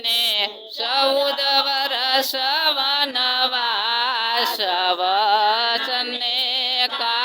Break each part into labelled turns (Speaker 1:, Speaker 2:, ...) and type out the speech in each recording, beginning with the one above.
Speaker 1: ને ચૌદ વર્ષ વનવાસ વચને કા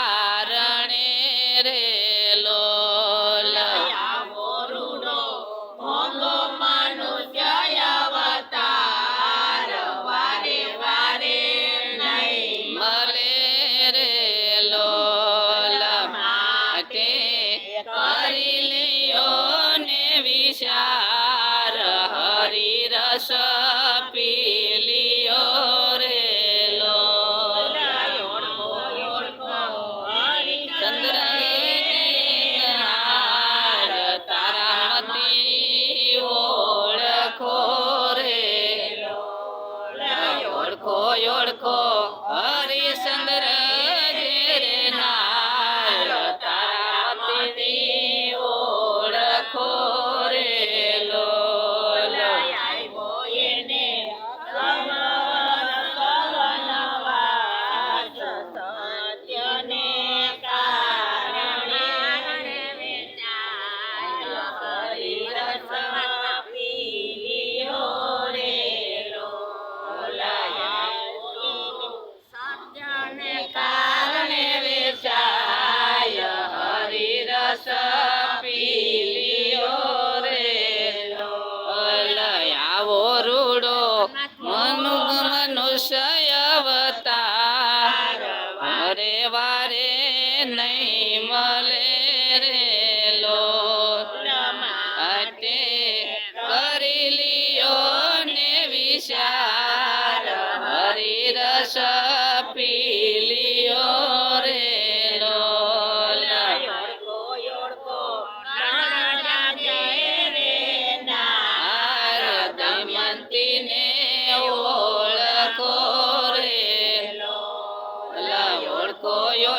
Speaker 1: ઓળખો ઓળખો હરિચંદ્ર Russia.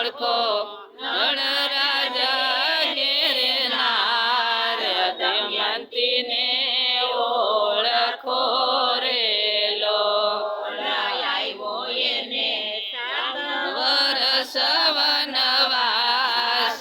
Speaker 1: ઓળખો. નળ રાજા ગિરનાર દમંતીને ઓળખો રેલો આવ્યો એને વરસ વનવાસ